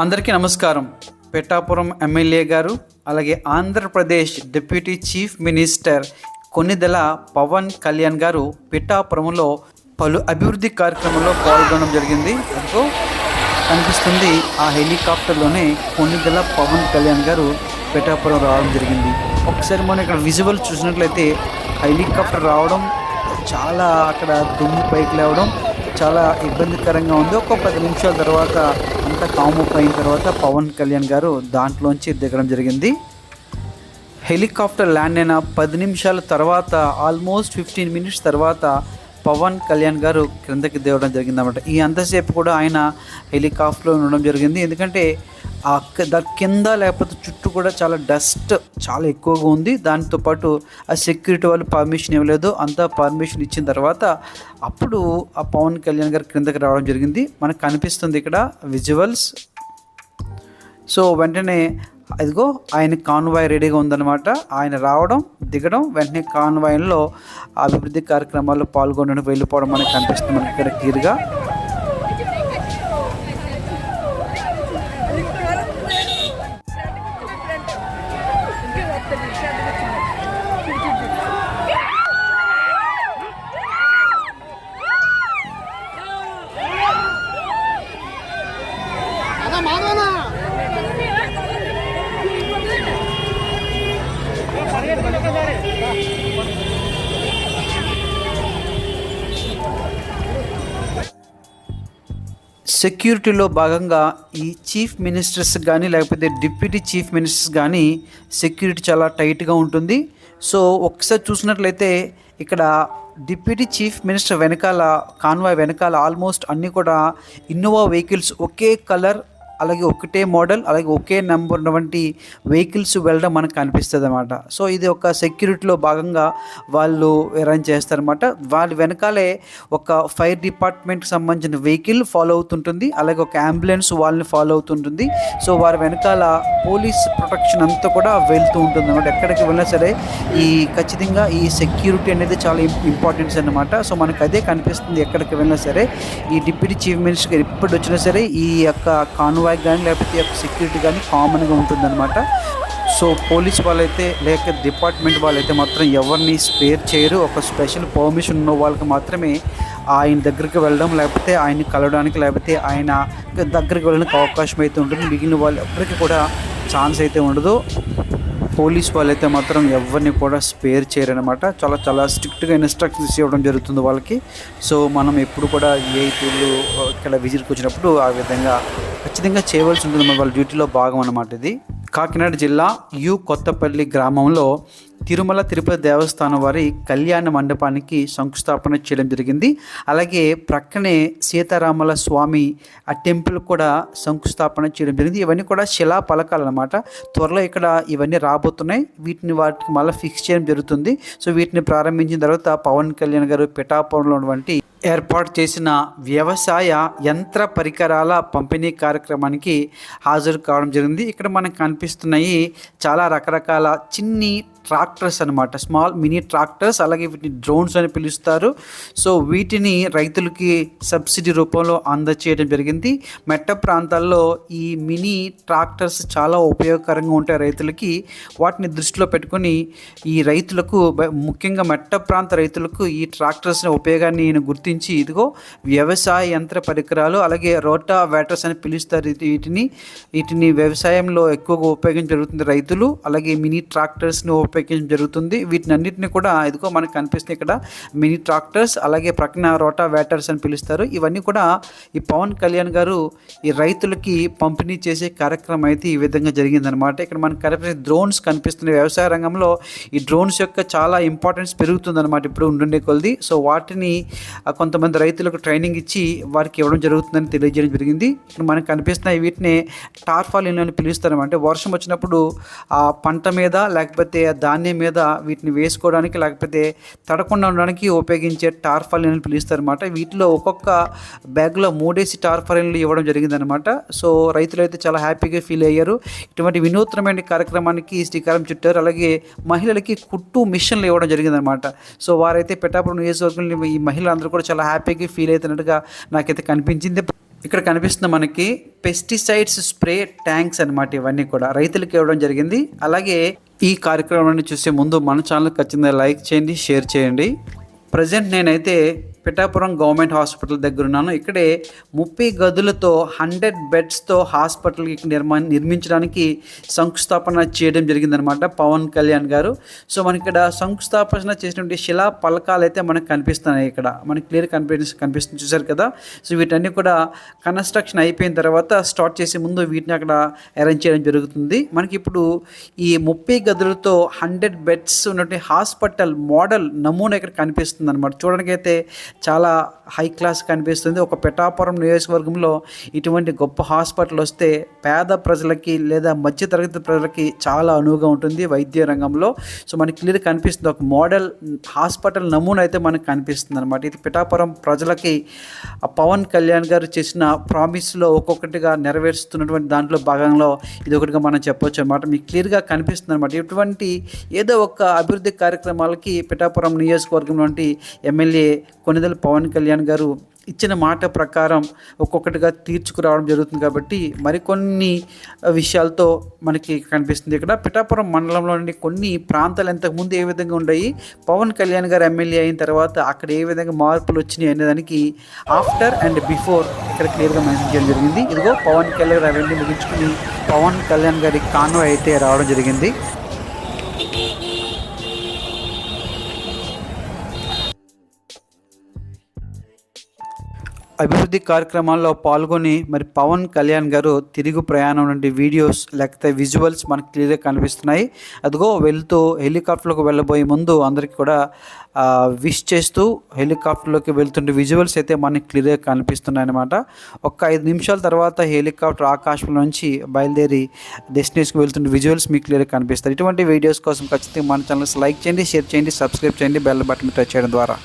అందరికీ నమస్కారం. పెట్టాపురం ఎమ్మెల్యే గారు అలాగే Andhra Pradesh deputy chief minister Konidela Pawan Kalyan గారు పిఠాపురంలో పలు అభివృద్ధి కార్యక్రమంలో పాల్గొనడం జరిగింది. అందుకో కనిపిస్తుంది ఆ హెలికాప్టర్లోనే కొన్నిదెల పవన్ కళ్యాణ్ గారు పిఠాపురం రావడం జరిగింది. ఒకసారి మనం ఇక్కడ విజువల్ చూసినట్లయితే హెలికాప్టర్ రావడం చాలా అక్కడ దుమ్ము పైకి లేవడం చాలా ఇబ్బందికరంగా ఉంది. ఒక పది నిమిషాల తర్వాత అంతా కామప్ అయిన తర్వాత పవన్ కళ్యాణ్ గారు దాంట్లోంచి దిగడం జరిగింది. హెలికాప్టర్ ల్యాండ్ అయిన పది నిమిషాల తర్వాత ఆల్మోస్ట్ ఫిఫ్టీన్ మినిట్స్ తర్వాత పవన్ కళ్యాణ్ గారు క్రిందకి దిగడం జరిగింది అనమాట ఈ అంతసేపు కూడా ఆయన హెలికాప్టర్లో ఉండడం జరిగింది. ఎందుకంటే దాని కింద లేకపోతే చుట్టూ కూడా చాలా డస్ట్ చాలా ఎక్కువగా ఉంది. దాంతోపాటు ఆ సెక్యూరిటీ వాళ్ళు పర్మిషన్ ఇవ్వలేదు. అంతా పర్మిషన్ ఇచ్చిన తర్వాత అప్పుడు ఆ పవన్ కళ్యాణ్ గారు క్రిందకి రావడం జరిగింది. మనకు కనిపిస్తుంది ఇక్కడ విజువల్స్. సో వెంటనే అదిగో ఆయన కాన్వాయ్ రెడీగా ఉందన్నమాట. ఆయన రావడం దిగడం వెంటనే కాన్వాయ్లో అభివృద్ధి కార్యక్రమాల్లో పాల్గొనడం వెళ్ళిపోవడం మనకు కనిపిస్తుంది. మనకి ఇక్కడ క్లియర్గా. సెక్యూరిటీలో భాగంగా ఈ చీఫ్ మినిస్టర్స్ కానీ లేకపోతే డిప్యూటీ చీఫ్ మినిస్టర్స్ కానీ సెక్యూరిటీ చాలా టైట్గా ఉంటుంది. సో ఒకసారి చూసినట్లయితే ఇక్కడ డిప్యూటీ చీఫ్ మినిస్టర్ వెనకాల కాన్వాయ్ వెనకాల ఆల్మోస్ట్ అన్నీ కూడా ఇన్నోవా వెహికల్స్ ఒకే కలర్ అలాగే ఒకటే మోడల్ అలాగే ఒకే నెంబర్ ఉన్నటువంటి వెహికల్స్ వెళ్ళడం మనకు కనిపిస్తుంది అనమాట సో ఇది ఒక సెక్యూరిటీలో భాగంగా వాళ్ళు అరేంజ్ చేస్తారనమాట వాళ్ళ వెనకాలే ఒక ఫైర్ డిపార్ట్మెంట్కి సంబంధించిన వెహికల్ ఫాలో అవుతుంటుంది. అలాగే ఒక అంబులెన్స్ వాళ్ళని ఫాలో అవుతుంటుంది. సో వారి వెనకాల పోలీస్ ప్రొటెక్షన్ అంతా కూడా వెళ్తూ ఉంటుంది అనమాట ఎక్కడికి వెళ్ళినా సరే ఈ ఖచ్చితంగా ఈ సెక్యూరిటీ అనేది చాలా ఇంపార్టెన్స్ అనమాట సో మనకు అదే కనిపిస్తుంది ఎక్కడికి వెళ్ళినా సరే. ఈ డిప్యూటీ చీఫ్ మినిస్టర్ ఎప్పుడు వచ్చినా సరే ఈ యొక్క కాన్వాయ్ కానీ లేకపోతే యొక్క సెక్యూరిటీ కానీ కామన్గా ఉంటుందన్నమాట. సో పోలీస్ వాళ్ళైతే లేక డిపార్ట్మెంట్ వాళ్ళైతే మాత్రం ఎవరిని స్పేర్ చేయరు. ఒక స్పెషల్ పర్మిషన్ ఉన్న వాళ్ళకి మాత్రమే ఆయన దగ్గరికి వెళ్ళడం లేకపోతే ఆయన్ని కలవడానికి లేకపోతే ఆయన దగ్గరికి వెళ్ళడానికి అవకాశం అయితే ఉంటుంది. మిగిలిన వాళ్ళు ఎవరికి కూడా ఛాన్స్ అయితే ఉండదు. పోలీస్ వాళ్ళైతే మాత్రం ఎవరిని కూడా స్పేర్ చేయరనమాట చాలా చాలా స్ట్రిక్ట్గా ఇన్స్ట్రక్షన్స్ ఇవ్వడం జరుగుతుంది వాళ్ళకి. సో మనం ఎప్పుడు కూడా ఏఐటీలు ఇక్కడ విజిట్కి వచ్చినప్పుడు ఆ విధంగా ఖచ్చితంగా చేయవలసి ఉంటుంది. మన వాళ్ళ డ్యూటీలో భాగం అన్నమాట ఇది. కాకినాడ జిల్లా యు కొత్తపల్లి గ్రామంలో తిరుమల తిరుపతి దేవస్థానం వారి కళ్యాణ మండపానికి శంకుస్థాపన చేయడం జరిగింది. అలాగే ప్రక్కనే సీతారాముల స్వామి ఆ టెంపుల్ కూడా శంకుస్థాపన చేయడం జరిగింది. ఇవన్నీ కూడా శిలా పలకాలు అనమాట త్వరలో ఇక్కడ ఇవన్నీ రాబోతున్నాయి. వీటిని వాటికి మళ్ళీ ఫిక్స్ చేయడం జరుగుతుంది. సో వీటిని ప్రారంభించిన తర్వాత పవన్ కళ్యాణ్ గారు పిఠాపురంలో ఉన్నటువంటి ఏర్పాటు చేసిన వ్యవసాయ యంత్ర పరికరాల పంపిణీ కార్యక్రమానికి హాజరు కావడం జరిగింది. ఇక్కడ మనకు కనిపిస్తున్నాయి చాలా రకరకాల చిన్ని ట్రాక్టర్స్ అనమాట స్మాల్ మినీ ట్రాక్టర్స్ అలాగే వీటిని డ్రోన్స్ అని పిలుస్తారు. సో వీటిని రైతులకి సబ్సిడీ రూపంలో అందచేయడం జరిగింది. మెట్ట ప్రాంతాల్లో ఈ మినీ ట్రాక్టర్స్ చాలా ఉపయోగకరంగా ఉంటాయి రైతులకి. వాటిని దృష్టిలో పెట్టుకొని ఈ రైతులకు ముఖ్యంగా మెట్ట ప్రాంత రైతులకు ఈ ట్రాక్టర్స్ ఉపయోగాన్ని నేను గుర్తించి ఇదిగో వ్యవసాయ యంత్ర పరికరాలు అలాగే రోటా వేటర్స్ అని పిలుస్తారు వీటిని. వీటిని వ్యవసాయంలో ఎక్కువగా ఉపయోగించడం జరుగుతుంది రైతులు. అలాగే మినీ ట్రాక్టర్స్ని ఉపయోగించడం జరుగుతుంది. వీటిని అన్నింటిని కూడా ఇదిగో మనకు కనిపిస్తుంది ఇక్కడ మినీ ట్రాక్టర్స్ అలాగే ప్రక్కన రోటా వేటర్స్ అని పిలుస్తారు. ఇవన్నీ కూడా ఈ పవన్ కళ్యాణ్ గారు ఈ రైతులకి పంపిణీ చేసే కార్యక్రమం అయితే ఈ విధంగా జరిగిందనమాట ఇక్కడ మనకు కనిపించే డ్రోన్స్ కనిపిస్తున్నాయి వ్యవసాయ రంగంలో ఈ డ్రోన్స్ యొక్క చాలా ఇంపార్టెన్స్ పెరుగుతుందన్నమాట ఇప్పుడు ఉండే కొలది. సో వాటిని కొంతమంది రైతులకు ట్రైనింగ్ ఇచ్చి వారికి ఇవ్వడం జరుగుతుందని తెలియజేయడం జరిగింది. ఇక్కడ మనకు కనిపిస్తున్నాయి వీటిని టార్ఫాలిన్ అని పిలుస్తారు అంటే వర్షం వచ్చినప్పుడు ఆ పంట మీద లేకపోతే ధాన్యం ధాన్యం మీద వీటిని వేసుకోవడానికి లేకపోతే తడకుండా ఉండడానికి ఉపయోగించే టార్ఫాలిన్ అని పిలుస్తారు అనమాట వీటిలో ఒక్కొక్క బ్యాగ్లో మూడేసి టార్ఫాలిన్లు ఇవ్వడం జరిగిందనమాట సో రైతులు అయితే చాలా హ్యాపీగా ఫీల్ అయ్యారు. ఇటువంటి వినూత్నమైన కార్యక్రమానికి శ్రీకారం చుట్టారు. అలాగే మహిళలకి కుట్టు మిషన్లు ఇవ్వడం జరిగిందనమాట సో వారైతే పెట్టాపురం నియోజకవర్గంలో ఈ మహిళలందరూ కూడా చాలా హ్యాపీగా ఫీల్ అవుతున్నట్టుగా నాకైతే కనిపించింది. ఇక్కడ కనిపిస్తున్న మనకి పెస్టిసైడ్స్ స్ప్రే ట్యాంక్స్ అనమాట ఇవన్నీ కూడా రైతులకు ఇవ్వడం జరిగింది. అలాగే ఈ కార్యక్రమాన్ని చూసే ముందు మన ఛానల్ ఖచ్చితంగా లైక్ చేయండి షేర్ చేయండి. ప్రజెంట్ నేనైతే పిఠాపురం గవర్నమెంట్ హాస్పిటల్ దగ్గర ఉన్నాను. ఇక్కడే ముప్పై గదులతో హండ్రెడ్ బెడ్స్తో హాస్పిటల్ నిర్మా నిర్మించడానికి శంకుస్థాపన చేయడం జరిగిందనమాట పవన్ కళ్యాణ్ గారు. సో మనకి ఇక్కడ శంకుస్థాపన చేసినటువంటి శిలా పలకాలు అయితే మనకు కనిపిస్తున్నాయి ఇక్కడ. మనకి క్లియర్ కనిపి కనిపిస్తుంది చూసారు కదా? సో వీటన్ని కూడా కన్స్ట్రక్షన్ అయిపోయిన తర్వాత స్టార్ట్ చేసే ముందు వీటిని అక్కడ అరేంజ్ చేయడం జరుగుతుంది. మనకి ఇప్పుడు ఈ ముప్పై గదులతో హండ్రెడ్ బెడ్స్ ఉన్నటువంటి హాస్పిటల్ మోడల్ నమూనా ఇక్కడ కనిపిస్తుంది అనమాట చూడడానికి అయితే చాలా హై క్లాస్ కనిపిస్తుంది. ఒక పిఠాపురం నియోజకవర్గంలో ఇటువంటి గొప్ప హాస్పిటల్ వస్తే పేద ప్రజలకి లేదా మధ్యతరగతి ప్రజలకి చాలా అనువుగా ఉంటుంది వైద్య రంగంలో. సో మనకి క్లియర్ కనిపిస్తుంది. ఒక మోడల్ హాస్పిటల్ నమూనా అయితే మనకు కనిపిస్తుంది అనమాట ఇది పిఠాపురం ప్రజలకి పవన్ కళ్యాణ్ గారు చేసిన ప్రామిస్లో ఒక్కొక్కటిగా నెరవేరుస్తున్నటువంటి దాంట్లో భాగంలో ఇది ఒకటిగా మనం చెప్పొచ్చు అనమాట మీకు క్లియర్గా కనిపిస్తుంది అనమాట ఇటువంటి ఏదో ఒక అభివృద్ధి కార్యక్రమాలకి పిఠాపురం నియోజకవర్గం నుండి ఎమ్మెల్యే కొనిదల పవన్ కళ్యాణ్ గారు ఇచ్చిన మాట ప్రకారం ఒక్కొక్కటిగా తీర్చుకురావడం జరుగుతుంది కాబట్టి మరికొన్ని విషయాలతో మనకి కనిపిస్తుంది ఇక్కడ. పిఠాపురం మండలంలో నుండి కొన్ని ప్రాంతాలు ఇంతకుముందు ఏ విధంగా ఉన్నాయి పవన్ కళ్యాణ్ గారు ఎమ్మెల్యే అయిన తర్వాత అక్కడ ఏ విధంగా మార్పులు వచ్చినాయి అనేదానికి ఆఫ్టర్ అండ్ బిఫోర్ ఇక్కడ క్లియర్గా మెన్షన్ చేయడం జరిగింది. ఇదిగో పవన్ కళ్యాణ్ అవన్నీ ముగించుకుని పవన్ కళ్యాణ్ గారి కాన్వాయ్ అయితే రావడం జరిగింది. అభివృద్ధి కార్యక్రమాల్లో పాల్గొని మరి పవన్ కళ్యాణ్ గారు తిరుగు ప్రయాణం నుండి వీడియోస్ లేకపోతే విజువల్స్ మనకు క్లియర్గా కనిపిస్తున్నాయి. అదిగో వెళ్తూ హెలికాప్టర్లోకి వెళ్ళబోయే ముందు అందరికీ కూడా విష్ చేస్తూ హెలికాప్టర్లోకి వెళ్తుండే విజువల్స్ అయితే మనకి క్లియర్గా కనిపిస్తున్నాయి అనమాట ఒక ఐదు నిమిషాల తర్వాత హెలికాప్టర్ ఆకాశంలో నుంచి బయలుదేరి డెస్టినేషన్కి వెళ్తుండే విజువల్స్ మీకు క్లియర్గా కనిపిస్తాయి. ఇటువంటి వీడియోస్ కోసం ఖచ్చితంగా మన ఛానల్స్ లైక్ చేయండి షేర్ చేయండి సబ్స్క్రైబ్ చేయండి బెల్ బటన్ టచ్ చేయడం ద్వారా.